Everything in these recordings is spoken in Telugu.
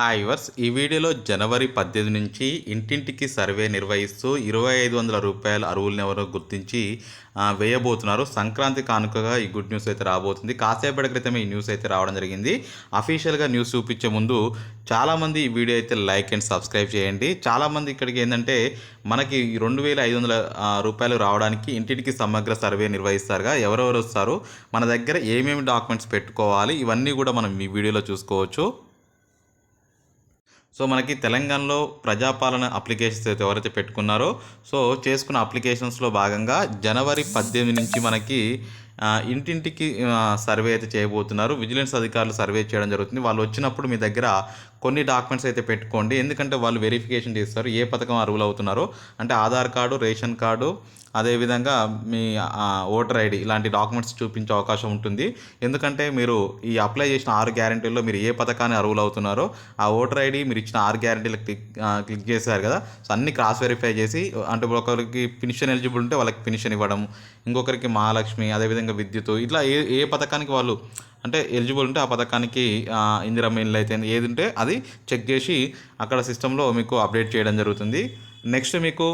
హాయ్ వర్స్ ఈ వీడియోలో జనవరి పద్దెనిమిది నుంచి ఇంటింటికి సర్వే నిర్వహిస్తూ ఇరవై ఐదు వందల రూపాయల అరువులను ఎవరో గుర్తించి వేయబోతున్నారు. సంక్రాంతి కానుకగా ఈ గుడ్ న్యూస్ అయితే రాబోతుంది. కాసేపటి క్రితమే ఈ న్యూస్ అయితే రావడం జరిగింది. అఫీషియల్గా న్యూస్ చూపించే ముందు చాలామంది ఈ వీడియో అయితే లైక్ అండ్ సబ్స్క్రైబ్ చేయండి. చాలామంది ఇక్కడికి ఏంటంటే మనకి రెండు వేల ఐదు వందల రూపాయలు రావడానికి ఇంటింటికి సమగ్ర సర్వే నిర్వహిస్తారుగా. ఎవరెవరు వస్తారు? మన దగ్గర ఏమేమి డాక్యుమెంట్స్ పెట్టుకోవాలి? ఇవన్నీ కూడా మనం ఈ వీడియోలో చూసుకోవచ్చు. సో మనకి తెలంగాణలో ప్రజాపాలన అప్లికేషన్స్ అయితే ఎవరైతే పెట్టుకున్నారో సో చేసుకున్న అప్లికేషన్స్లో భాగంగా జనవరి పద్దెనిమిది నుంచి మనకి ఇంటింటికి సర్వే అయితే చేయబోతున్నారు. విజిలెన్స్ అధికారులు సర్వే చేయడం జరుగుతుంది. వాళ్ళు వచ్చినప్పుడు మీ దగ్గర కొన్ని డాక్యుమెంట్స్ అయితే పెట్టుకోండి. ఎందుకంటే వాళ్ళు వెరిఫికేషన్ చేస్తారు ఏ పథకం అర్హులు అవుతున్నారో. అంటే ఆధార్ కార్డు రేషన్ కార్డు అదేవిధంగా మీ ఓటర్ ఐడి ఇలాంటి డాక్యుమెంట్స్ చూపించే అవకాశం ఉంటుంది. ఎందుకంటే మీరు ఈ అప్లై చేసిన ఆరు గ్యారంటీల్లో మీరు ఏ పథకాన్ని అర్హులు అవుతున్నారో ఆ ఓటర్ ఐడి మీరు ఇచ్చిన ఆరు గ్యారంటీలు క్లిక్ క్లిక్ చేశారు కదా. సో అన్ని క్రాస్ వెరిఫై చేసి అంటే ఒకరికి పెన్షన్ ఎలిజిబుల్ ఉంటే వాళ్ళకి పెన్షన్ ఇవ్వడం ఇంకొకరికి మహాలక్ష్మి అదేవిధంగా విద్యుత్ ఇట్లా ఏ ఏ పథకానికి వాళ్ళు అంటే ఎలిజిబుల్ ఉంటే ఆ పథకానికి ఇందిరా మెయిన్లు అయితే ఏది ఉంటే అది చెక్ చేసి అక్కడ సిస్టంలో మీకు అప్డేట్ చేయడం జరుగుతుంది. నెక్స్ట్ మీకు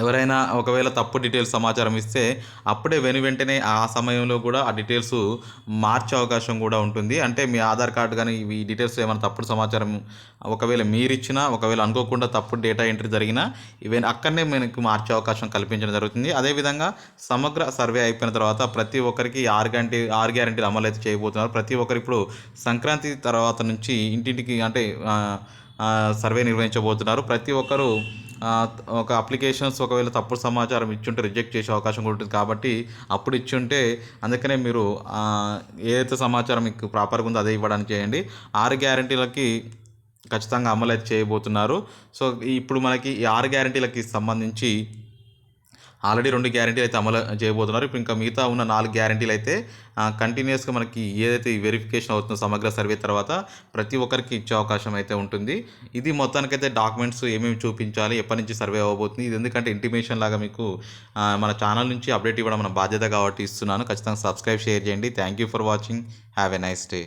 ఎవరైనా ఒకవేళ తప్పు డీటెయిల్స్ సమాచారం ఇస్తే అప్పుడే వెను వెంటనే ఆ సమయంలో కూడా ఆ డీటెయిల్స్ మార్చే అవకాశం కూడా ఉంటుంది. అంటే మీ ఆధార్ కార్డు కానీ ఈ డీటెయిల్స్ ఏమైనా తప్పుడు సమాచారం ఒకవేళ మీరు ఇచ్చినా ఒకవేళ అనుకోకుండా తప్పుడు డేటా ఎంట్రీ జరిగినా ఇవన్నీ అక్కడనే మనకు మార్చే అవకాశం కల్పించడం జరుగుతుంది. అదేవిధంగా సమగ్ర సర్వే అయిపోయిన తర్వాత ప్రతి ఒక్కరికి ఆరు గ్యారంటీ ఆరు గ్యారంటీలు అమలు అయితే చేయబోతున్నారు. ప్రతి ఒక్కరు ఇప్పుడు సంక్రాంతి తర్వాత నుంచి ఇంటింటికి అంటే సర్వే నిర్వహించబోతున్నారు. ప్రతి ఒక్కరు ఒక అప్లికేషన్స్ ఒకవేళ తప్పుడు సమాచారం ఇచ్చుంటే రిజెక్ట్ చేసే అవకాశం కూడా ఉంటుంది. కాబట్టి అప్పుడు ఇచ్చుంటే అందుకనే మీరు ఏదైతే సమాచారం మీకు ప్రాపర్గా ఉందో అదే ఇవ్వడానికి చేయండి. ఆరు గ్యారంటీలకి ఖచ్చితంగా అమలు అయితే చేయబోతున్నారు. సో ఇప్పుడు మనకి ఈ ఆరు గ్యారంటీలకి సంబంధించి ఆల్రెడీ రెండు గ్యారంటీలు అయితే అమలు చేయబోతున్నారు. ఇప్పుడు ఇంకా మిగతా ఉన్న నాలుగు గ్యారంటీలు అయితే కంటిన్యూస్గా మనకి ఏదైతే వెరిఫికేషన్ అవుతుందో సమగ్ర సర్వే తర్వాత ప్రతి ఒక్కరికి ఇచ్చే అవకాశం అయితే ఉంటుంది. ఇది మొత్తానికైతే డాక్యుమెంట్స్ ఏమేమి చూపించాలి ఎప్పటి నుంచి సర్వే అవ్వబోతుంది ఇది ఎందుకంటే ఇంటిమేషన్ లాగా మీకు మన ఛానల్ నుంచి అప్డేట్ ఇవ్వడం మన బాధ్యత కాబట్టి ఇస్తున్నాను. ఖచ్చితంగా సబ్స్క్రైబ్ షేర్ చేయండి. Thank you for watching have a nice day